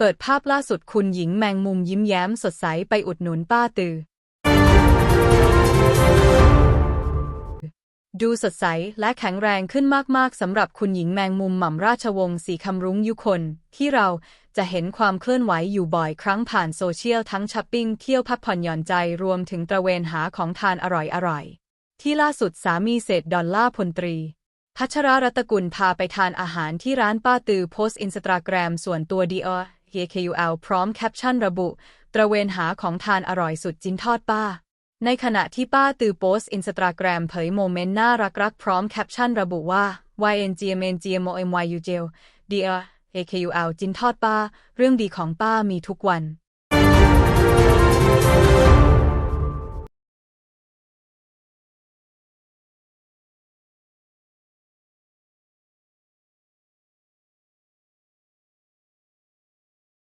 เปิดภาพล่าสุดคุณหญิงแมงมุมยิ้มแย้มสดใสไปอุดหนุนป้าตือ ดูสดใสและแข็งแรงขึ้นมาก ๆ สำหรับคุณหญิงแมงมุมหม่ำราชวงศ์สีคำรุ้งยุคน ที่เราจะเห็นความเคลื่อนไหวอยู่บ่อยครั้งผ่านโซเชียลทั้งช้อปปิ้งเที่ยวพักผ่อนหย่อนใจรวมถึงตระเวนหาของทานอร่อย ๆ ที่ล่าสุดสามีเศษดอลล่าพลตรีพัชรารัตกุลพาไปทานอาหารที่ร้านป้าตือโพสต์อินสตาแกรมส่วนตัวดีอเ AKUL พร้อมแคปชั่นระบุ ตระเวนหาของทานอร่อยสุดจินทอดป้า ในขณะที่ป้าตือโพสต์อินสตาแกรมเผยโมเมนต์น่ารักๆพร้อมแคปชั่นระบุว่า YNGMNGMOMYUJL Dear AKUL จินทอดป้า เรื่องดีของป้ามีทุกวัน